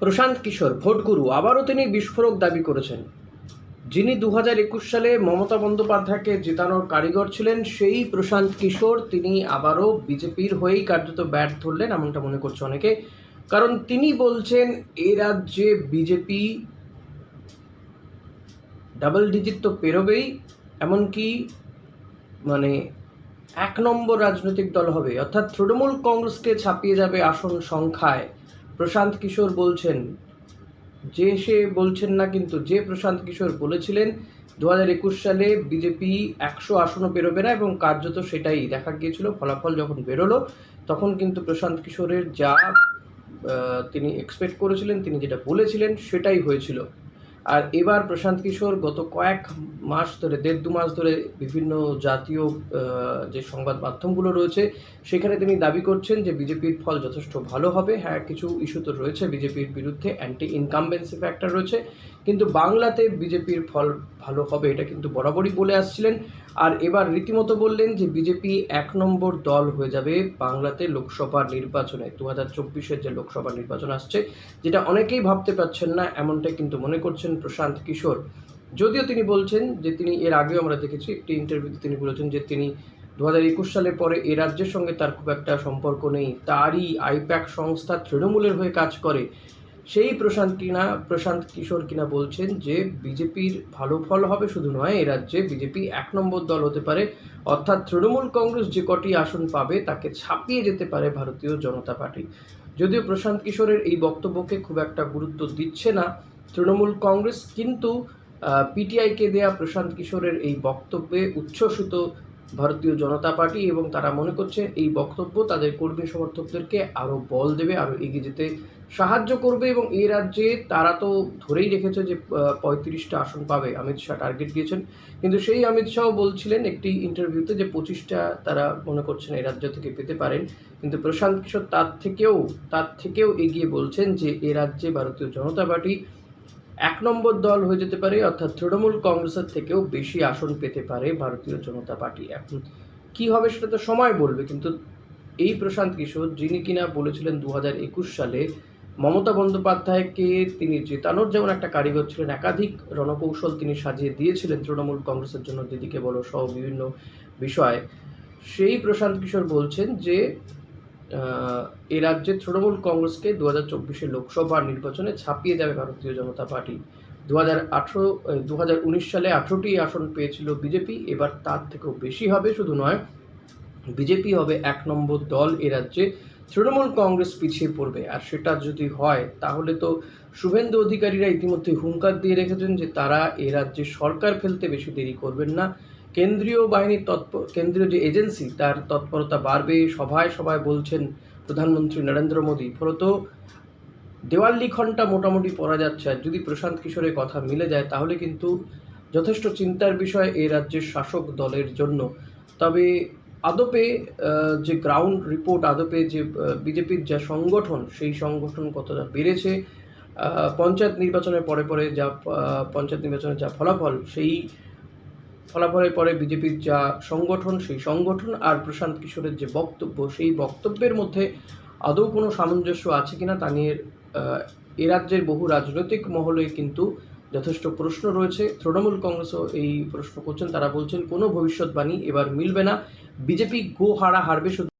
প্রশান্ত কিশোর ভোটগুরু আবারও তিনি বিস্ফোরক দাবি করেছেন। যিনি দু একুশ সালে মমতা বন্দ্যোপাধ্যায়কে জেতানোর কারিগর ছিলেন, সেই প্রশান্ত কিশোর তিনি আবারও বিজেপির হয়েই কার্যত ব্যাট ধরলেন এমনটা মনে করছে অনেকে। কারণ তিনি বলছেন, এ রাজ্যে বিজেপি ডাবল ডিজিট তো পেরোবেই, এমনকি মানে এক নম্বর রাজনৈতিক দল হবে। অর্থাৎ তৃণমূল কংগ্রেসকে ছাপিয়ে যাবে আসন সংখ্যায়। প্রশান্ত কিশোর বলছেন, যে সে বলছেন না কিন্তু, যে প্রশান্ত কিশোর বলেছিলেন দু হাজার একুশ সালে বিজেপি একশো আসনও বেরোবে না এবং কার্যত সেটাই দেখা গিয়েছিল, ফলাফল যখন বেরোলো, তখন কিন্তু প্রশান্ত কিশোরের যা তিনি এক্সপেক্ট করেছিলেন, তিনি যেটা বলেছিলেন, সেটাই হয়েছিল। আর এবার প্রশান্ত কিশোর গত কয়েক মাস ধরে, দেড় দু মাস ধরে বিভিন্ন জাতীয় যে সংবাদ মাধ্যমগুলো রয়েছে, সেখানে তিনি দাবি করছেন যে বিজেপির ফল যথেষ্ট ভালো হবে। হ্যাঁ কিছু ইস্যু তো রয়েছে বিজেপির বিরুদ্ধে অ্যান্টি ইনকামবেন্সি ফ্যাক্টর রয়েছে, কিন্তু বাংলাতে বিজেপির ফল ভালো হবে এটা কিন্তু বরাবরই বলে আসছিলেন। আর এবার রীতিমতো বললেন যে বিজেপি এক নম্বর দল হয়ে যাবে বাংলাতে লোকসভা নির্বাচনে দু হাজার চব্বিশের যে লোকসভা নির্বাচন আসছে, যেটা অনেকেই ভাবতে পারছেন না এমনটাই কিন্তু মনে করছেন প্রশান্ত কিশোর। যদিও তিনি বলছেন যে তিনি এর আগেও আমরা দেখেছি একটি ইন্টারভিউতে তিনি বলেছেন যে তিনি দু হাজার একুশ সালের পরে এ রাজ্যের সঙ্গে তার খুব একটা সম্পর্ক নেই। তারই আইপ্যাক সংস্থা তৃণমূলের হয়ে কাজ করে। সেই প্রশান্ত কিনা, প্রশান্ত কিশোর কিনা বলছেন যে বিজেপির ভালো ফল হবে শুধু নয়, এ রাজ্যে বিজেপি এক নম্বর দল হতে পারে। অর্থাৎ তৃণমূল কংগ্রেস যে কটি আসন পাবে তাকে ছাপিয়ে যেতে পারে ভারতীয় জনতা পার্টি। যদিও প্রশান্ত কিশোরের এই বক্তব্যকে খুব একটা গুরুত্ব দিচ্ছে না তৃণমূল কংগ্রেস কিন্তু পিটিআইকে দেয়া প্রশান্ত কিশোরের এই বক্তব্যে উচ্ছ্বসিত ভারতীয় জনতা পার্টি এবং তারা মনে করছে এই বক্তব্য তাদের কর্মী সমর্থকদেরকে আরও বল দেবে, আরও এগিয়ে যেতে সাহায্য করবে এবং এই রাজ্যে তারা তো ধরেই রেখেছে যে পঁয়ত্রিশটা আসন পাবে। অমিত শাহ টার্গেট দিয়েছেন। কিন্তু সেই অমিত শাহ বলছিলেন একটি ইন্টারভিউতে যে, পঁচিশটা তারা মনে করছেন এই রাজ্য থেকে পেতে পারেন। কিন্তু প্রশান্ত কিশোর তার থেকেও তার থেকেও এগিয়ে বলছেন যে, এ রাজ্যে ভারতীয় জনতা পার্টি এক নম্বর দল হয়ে যেতে পারে, অর্থাৎ তৃণমূল কংগ্রেসের থেকেও বেশি আসন পেতে পারে ভারতীয় জনতা পার্টি। এখন কি হবে সেটা তো সময় বলবে, কিন্তু এই প্রশান্ত কিশোর, যিনি কিনা বলেছিলেন দু হাজার একুশ সালে মমতা বন্দ্যোপাধ্যায়কে তিনি জেতানোর যেমন একটা কারিগর ছিলেন, একাধিক রণকৌশল তিনি সাজিয়ে দিয়েছিলেন তৃণমূল কংগ্রেসের জন্য দিদিকে বলো সহ বিভিন্ন বিষয়। সেই প্রশান্ত কিশোর বলছেন যে এ রাজ্যে তৃণমূল কংগ্রেসকে দু হাজার চব্বিশের লোকসভা নির্বাচনে ছাপিয়ে যাবে ভারতীয় জনতা পার্টি। দু হাজার আঠেরো দু হাজার উনিশ সালে আঠেরোটি আসন পেয়েছিল বিজেপি, এবার তার থেকেও বেশি হবে শুধু নয়, বিজেপি হবে এক নম্বর দল এ রাজ্যে। তৃণমূল কংগ্রেস পিছিয়ে পড়বে, আর সেটা যদি হয়, তাহলে তো শুভেন্দু অধিকারীরা ইতিমধ্যে হুঙ্কার দিয়ে রেখেছেন যে তারা এ রাজ্যে সরকার ফেলতে বেশি দেরি করবেন না। কেন্দ্রীয় বাহিনীর তৎপর কেন্দ্রীয় যে এজেন্সি, তার তৎপরতা বাড়বে, সভায় সভায় বলছেন প্রধানমন্ত্রী নরেন্দ্র মোদী। ফলত দেওয়াল লিখনটা মোটামুটি পড়া যাচ্ছে, আর যদি প্রশান্ত কিশোরের কথা মিলে যায়, তাহলে কিন্তু যথেষ্ট চিন্তার বিষয় এই রাজ্যের শাসক দলের জন্য। তবে আদপে যে গ্রাউন্ড রিপোর্ট, আদপে যে বিজেপির যা সংগঠন, সেই সংগঠন কতটা বেড়েছে পঞ্চায়েত নির্বাচনের পরে পরে যা পঞ্চায়েত নির্বাচনের যা ফলাফল, সেই ফলাফলের পরে বিজেপির যা সংগঠন, সেই সংগঠন আর প্রশান্ত কিশোরের যে বক্তব্য, সেই বক্তব্যের মধ্যে আদৌ কোনো সামঞ্জস্য আছে কিনা তা নিয়ে এ রাজ্যের বহু রাজনৈতিক মহলে কিন্তু যথেষ্ট প্রশ্ন রয়েছে। তৃণমূল কংগ্রেসও এই প্রশ্ন করছেন। তারা বলছেন, কোনো ভবিষ্যৎবাণী এবার মিলবে না। বিজেপি গো হারা হারবে শুধু